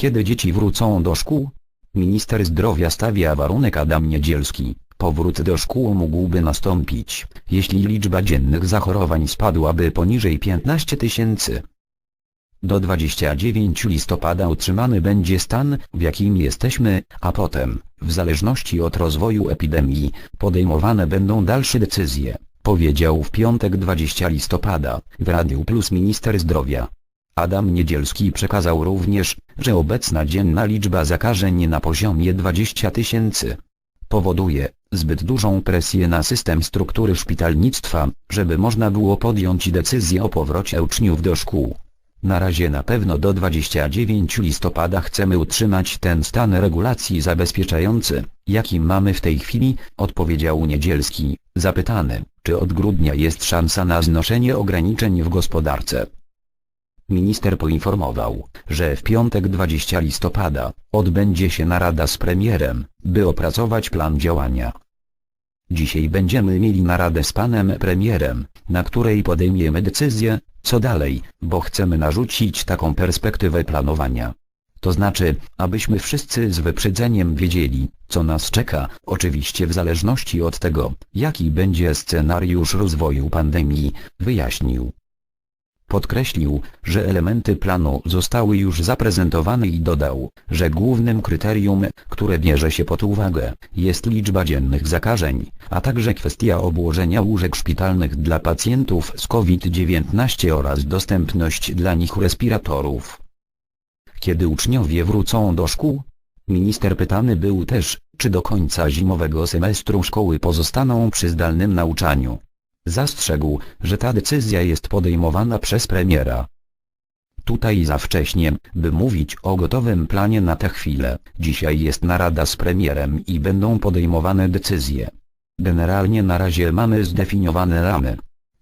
Kiedy dzieci wrócą do szkół? Minister zdrowia stawia warunek Adam Niedzielski. Powrót do szkół mógłby nastąpić, jeśli liczba dziennych zachorowań spadłaby poniżej 15 tysięcy. Do 29 listopada utrzymany będzie stan, w jakim jesteśmy, a potem, w zależności od rozwoju epidemii, podejmowane będą dalsze decyzje, powiedział w piątek 20 listopada, w Radiu Plus minister zdrowia. Adam Niedzielski przekazał również, że obecna dzienna liczba zakażeń na poziomie 20 tysięcy powoduje zbyt dużą presję na system struktury szpitalnictwa, żeby można było podjąć decyzję o powrocie uczniów do szkół. Na razie na pewno do 29 listopada chcemy utrzymać ten stan regulacji zabezpieczający, jaki mamy w tej chwili, odpowiedział Niedzielski, zapytany, czy od grudnia jest szansa na znoszenie ograniczeń w gospodarce. Minister poinformował, że w piątek 20 listopada odbędzie się narada z premierem, by opracować plan działania. Dzisiaj będziemy mieli naradę z panem premierem, na której podejmiemy decyzję, co dalej, bo chcemy narzucić taką perspektywę planowania. To znaczy, abyśmy wszyscy z wyprzedzeniem wiedzieli, co nas czeka, oczywiście w zależności od tego, jaki będzie scenariusz rozwoju pandemii, wyjaśnił. Podkreślił, że elementy planu zostały już zaprezentowane i dodał, że głównym kryterium, które bierze się pod uwagę, jest liczba dziennych zakażeń, a także kwestia obłożenia łóżek szpitalnych dla pacjentów z COVID-19 oraz dostępność dla nich respiratorów. Kiedy uczniowie wrócą do szkół? Minister pytany był też, czy do końca zimowego semestru szkoły pozostaną przy zdalnym nauczaniu. Zastrzegł, że ta decyzja jest podejmowana przez premiera. Tutaj za wcześnie, by mówić o gotowym planie na tę chwilę. Dzisiaj jest narada z premierem i będą podejmowane decyzje. Generalnie na razie mamy zdefiniowane ramy.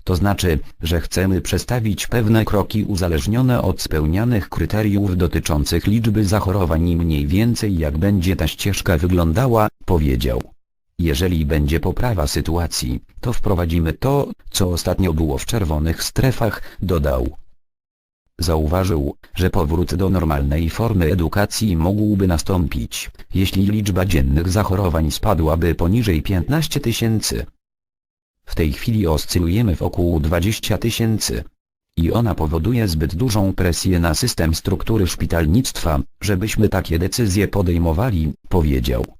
To znaczy, że chcemy przestawić pewne kroki uzależnione od spełnianych kryteriów dotyczących liczby zachorowań i mniej więcej jak będzie ta ścieżka wyglądała, powiedział. Jeżeli będzie poprawa sytuacji, to wprowadzimy to, co ostatnio było w czerwonych strefach, dodał. Zauważył, że powrót do normalnej formy edukacji mógłby nastąpić, jeśli liczba dziennych zachorowań spadłaby poniżej 15 tysięcy. W tej chwili oscylujemy wokół 20 tysięcy. I ona powoduje zbyt dużą presję na system struktury szpitalnictwa, żebyśmy takie decyzje podejmowali, powiedział.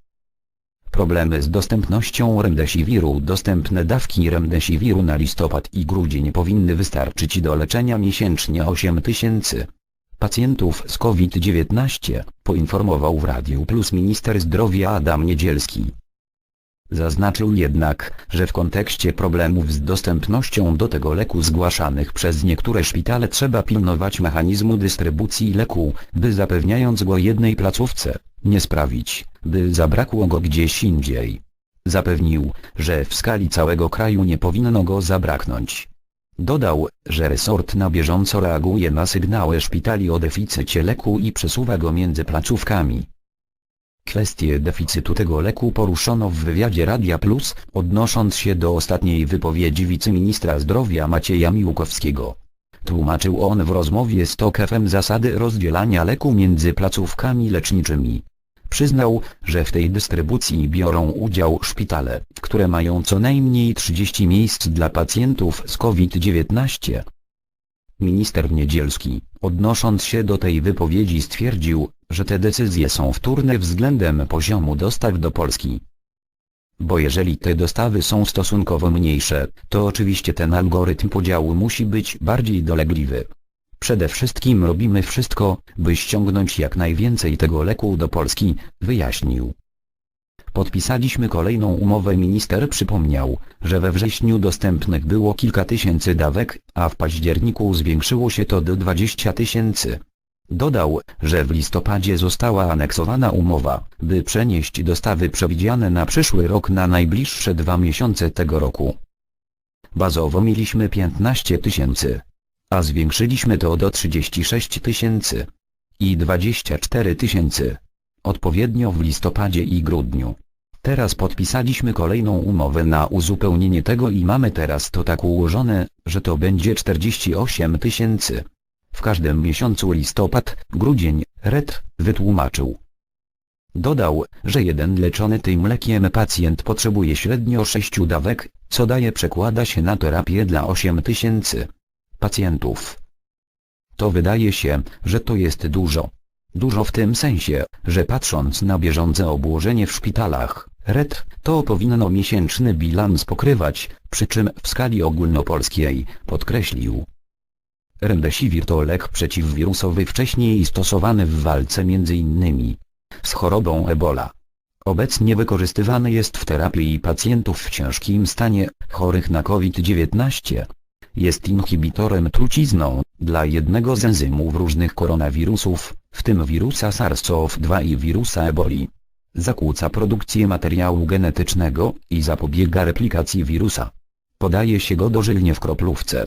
Problemy z dostępnością remdesiviru Dostępne dawki remdesiviru na listopad i grudzień powinny wystarczyć do leczenia miesięcznie 8 tysięcy pacjentów z COVID-19, poinformował w Radiu Plus minister zdrowia Adam Niedzielski. Zaznaczył jednak, że w kontekście problemów z dostępnością do tego leku zgłaszanych przez niektóre szpitale trzeba pilnować mechanizmu dystrybucji leku, by zapewniając go jednej placówce, nie sprawić, by zabrakło go gdzieś indziej. Zapewnił, że w skali całego kraju nie powinno go zabraknąć. Dodał, że resort na bieżąco reaguje na sygnały szpitali o deficycie leku i przesuwa go między placówkami. Kwestię deficytu tego leku poruszono w wywiadzie Radia Plus, odnosząc się do ostatniej wypowiedzi wiceministra zdrowia Macieja Miłkowskiego. Tłumaczył on w rozmowie z TOK zasady rozdzielania leku między placówkami leczniczymi. Przyznał, że w tej dystrybucji biorą udział szpitale, które mają co najmniej 30 miejsc dla pacjentów z COVID-19. Minister Niedzielski, odnosząc się do tej wypowiedzi stwierdził, że te decyzje są wtórne względem poziomu dostaw do Polski. Bo jeżeli te dostawy są stosunkowo mniejsze, to oczywiście ten algorytm podziału musi być bardziej dolegliwy. Przede wszystkim robimy wszystko, by ściągnąć jak najwięcej tego leku do Polski, wyjaśnił. Podpisaliśmy kolejną umowę minister przypomniał, że we wrześniu dostępnych było kilka tysięcy dawek, a w październiku zwiększyło się to do 20 tysięcy. Dodał, że w listopadzie została aneksowana umowa, by przenieść dostawy przewidziane na przyszły rok na najbliższe dwa miesiące tego roku. Bazowo mieliśmy 15 tysięcy, a zwiększyliśmy to do 36 tysięcy i 24 tysięcy, odpowiednio w listopadzie i grudniu. Teraz podpisaliśmy kolejną umowę na uzupełnienie tego i mamy teraz to tak ułożone, że to będzie 48 tysięcy. W każdym miesiącu listopad, grudzień, Red wytłumaczył. Dodał, że jeden leczony tym lekiem pacjent potrzebuje średnio 6 dawek, co daje przekłada się na terapię dla 8 tysięcy pacjentów. To wydaje się, że to jest dużo. Dużo w tym sensie, że patrząc na bieżące obłożenie w szpitalach, RED, to powinno miesięczny bilans pokrywać, przy czym w skali ogólnopolskiej, podkreślił. Remdesivir to lek przeciwwirusowy wcześniej stosowany w walce m.in. z chorobą Ebola. Obecnie wykorzystywany jest w terapii pacjentów w ciężkim stanie, chorych na COVID-19. Jest inhibitorem trucizną, dla jednego z enzymów różnych koronawirusów, w tym wirusa SARS-CoV-2 i wirusa Eboli. Zakłóca produkcję materiału genetycznego i zapobiega replikacji wirusa. Podaje się go dożylnie w kroplówce.